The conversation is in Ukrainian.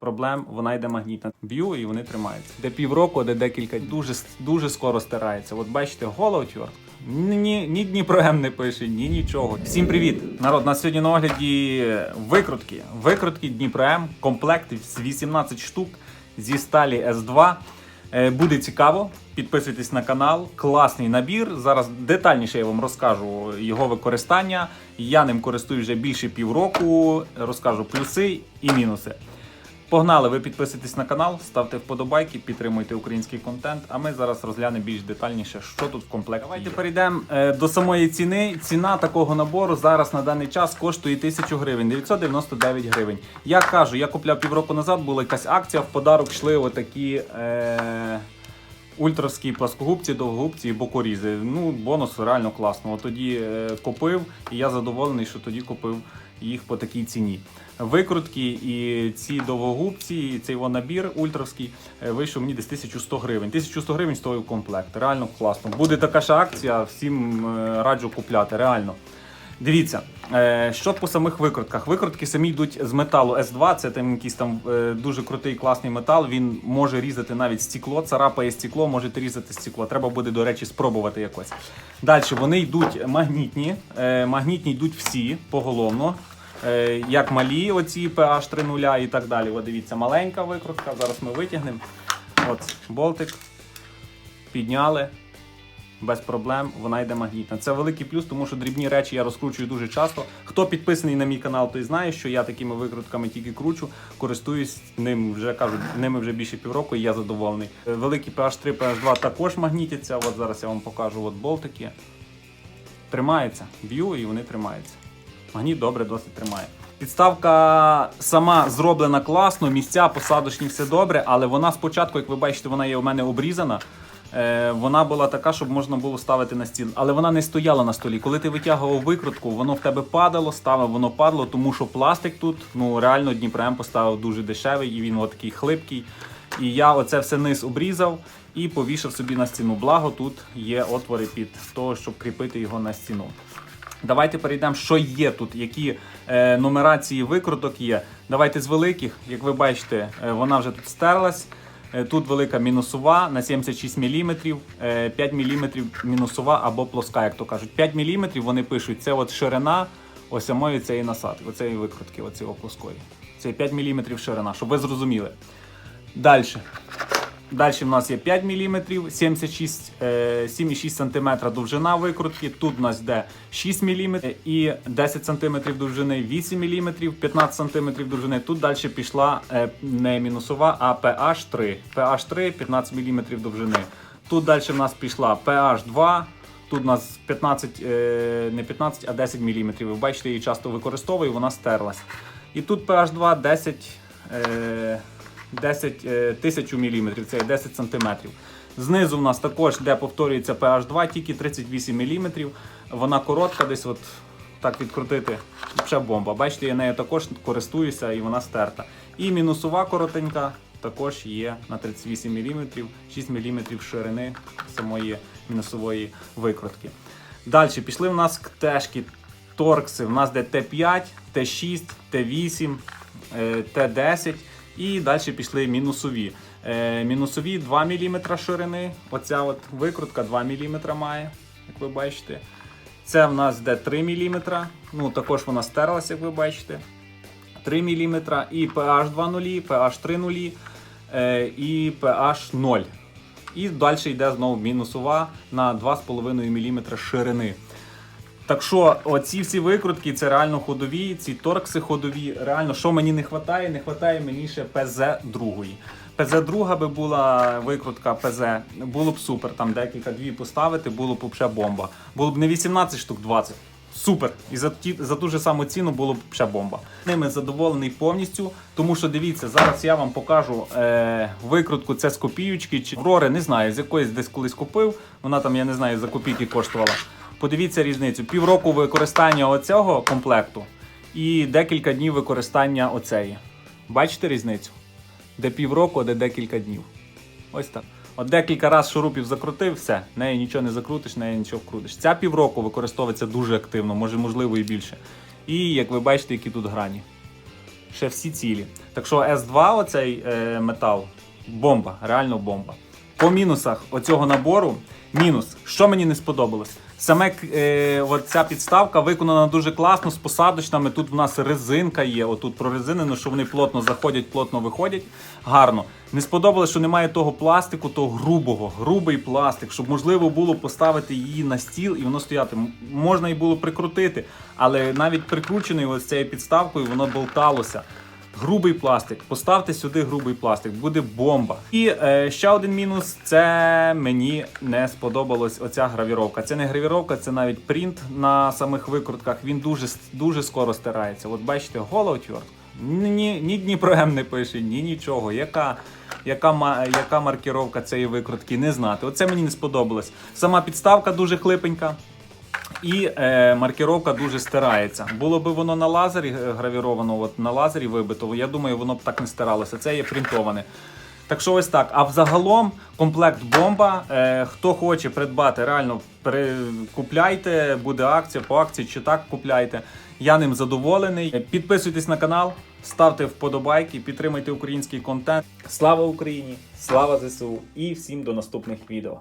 проблем, вона йде магнітна. Б'ю і вони тримаються. Де півроку, де декілька дуже дуже скоро стирається. От бачите, голоотвертка. Ні, ні Дніпром не пише, ні нічого. Всім привіт! Народ, на сьогодні на огляді викрутки. Викрутки Дніпром, комплект з 18 штук зі сталі С2. Е, Буде цікаво. Підписуйтесь на канал. Класний набір. Зараз детальніше я вам розкажу його використання. Я ним користуюсь вже більше півроку. Розкажу плюси і мінуси. Погнали, ви підписуйтесь на канал, ставте вподобайки, підтримуйте український контент. А ми зараз розглянемо більш детальніше, що тут в комплекті. Давайте перейдемо е, до самої ціни. Ціна такого набору зараз на даний час коштує 1000 гривень, 999 гривень. Я кажу, я купляв півроку назад, була якась акція, в подарок йшли отакі. Е, Ультравські пласкогубці, довгогубці і бокорізи. Ну, бонус реально класно. От тоді е, купив, і я задоволений, що тоді купив їх по такій ціні. Викрутки і ці довгогубці, і цей вон набір ультравський е, вийшов мені десь 1100 гривень. 1100 гривень стоїв комплект. Реально класно. Буде така ж акція, всім е, раджу купляти. Реально. Дивіться, е, що по самих викрутках. Викрутки самі йдуть з металу S2, це там якийсь там дуже крутий класний метал. Він може різати навіть стекло, царапає стекло, може різати стекло. Треба буде, до речі, спробувати якось. Далі вони йдуть магнітні. Магнітні йдуть всі поголовно. Е, Як малі, оці PH 3.0 і так далі. От дивіться, маленька викрутка. Зараз ми витягнемо. От болтик. Підняли без проблем, вона йде магнітна. Це великий плюс, тому що дрібні речі я розкручую дуже часто. Хто підписаний на мій канал, той знає, що я такими викрутками тільки кручу, користуюсь ним вже кажу, ними вже більше півроку, і я задоволений. Е, Великі PH3, PH2 також магнітяться. От зараз я вам покажу от болтики. Тримається, б'ю і вони тримаються. Магніт добре досить тримає. Підставка сама зроблена класно, місця посадочні все добре, але вона спочатку, як ви бачите, вона є у мене обрізана. Е, вона була така, щоб можна було ставити на стіл, але вона не стояла на столі. Коли ти витягував викрутку, воно в тебе падало, ставив, воно падало, тому що пластик тут ну реально Дніпром поставив дуже дешевий і він такий хлипкий. І я оце все низ обрізав і повішав собі на стіну. Благо тут є отвори під того, щоб кріпити його на стіну. Давайте перейдемо, що є тут, які е, нумерації викруток є. Давайте з великих, як ви бачите, е, вона вже тут стерлась. Е, Тут велика мінусова на 76 мм, 5 мм мінусова або плоска, як то кажуть. 5 мм вони пишуть, це от ширина ось самої цієї насадки, оцеї викрутки, оцієї плоскої. Це 5 мм ширина, щоб ви зрозуміли. Далі. Далі в нас є 5 мм, 76, е, 7,6 см довжина викрутки. Тут у нас йде 6 мм і 10 см довжини, 8 мм, 15 см довжини. Тут далі пішла е, не мінусова, а PH3. PH3 15 мм довжини. Тут далі в нас пішла PH2. Тут у нас 15, е, не 15, а 10 мм. Ви бачите, її часто використовую, вона стерлась. І тут PH2 10. Е, 10 е, тисяч мм, це 10 см. Знизу в нас також, де повторюється PH2, тільки 38 мм. Вона коротка, десь от так відкрутити. Ще бомба. Бачите, я нею також користуюся і вона стерта. І мінусова коротенька також є на 38 мм, 6 мм ширини самої мінусової викрутки. Далі пішли в нас ктешки, торкси. У нас де Т5, Т6, Т8, е, Т10. І далі пішли мінусові. Е, мінусові 2 мм ширини. Оця от викрутка 2 мм має, як ви бачите. Це в нас де 3 мм. Ну, також вона стерлася, як ви бачите. 3 мм. І PH 2.0, PH 3.0 е, і PH 0. І далі йде знову мінусова на 2,5 мм ширини. Так що оці всі викрутки це реально ходові, ці торкси ходові. Реально, що мені не вистачає, не вистачає мені ще ПЗ другої. ПЗ друга би була викрутка ПЗ, було б супер, там декілька дві поставити, було б взагалі бомба. Було б не 18 штук, 20. Супер! І за ті за ту ж саму ціну було б ще бомба. Ними задоволений повністю, тому що дивіться, зараз я вам покажу е, викрутку. Це з копійочки чи Аврори, не знаю, з якоїсь десь колись купив. Вона там, я не знаю, за копійки коштувала. Подивіться різницю. Півроку використання оцього комплекту і декілька днів використання оцеї. Бачите різницю? Де півроку, а де декілька днів. Ось так. От декілька разів шурупів закрутив, все, нею нічого не закрутиш, нею нічого вкрутиш. Ця півроку використовується дуже активно, може, можливо, і більше. І як ви бачите, які тут грані. ще всі цілі. Так що S2, оцей е, метал, бомба, реально бомба. По мінусах оцього набору, мінус, що мені не сподобалось. Саме е, от ця підставка виконана дуже класно з посадочними. Тут в нас резинка є. Отут прорезинено, що вони плотно заходять, плотно виходять. Гарно. Не сподобалось, що немає того пластику, того грубого, грубий пластик, щоб можливо було поставити її на стіл і воно стояти. Можна і було прикрутити, але навіть прикрученою ось цією підставкою воно болталося. Грубий пластик. Поставте сюди грубий пластик, буде бомба. І е, ще один мінус це мені не сподобалась оця гравіровка. Це не гравіровка, це навіть принт на самих викрутках. Він дуже дуже скоро стирається. От бачите, гола. Ні, ні Дніпро М не пише, ні нічого. Яка, яка, яка маркіровка цієї викрутки, не знати. Оце мені не сподобалось. Сама підставка дуже хлипенька. І е, маркіровка дуже стирається. Було би воно на лазері е, гравіровано, от на лазері вибито, я думаю, воно б так не стиралося. Це є принтоване. Так що ось так. А взагалом комплект бомба. Е, хто хоче придбати, реально купляйте, буде акція по акції чи так купляйте. Я ним задоволений. Е, Підписуйтесь на канал, ставте вподобайки, підтримуйте український контент. Слава Україні! Слава ЗСУ! І всім до наступних відео.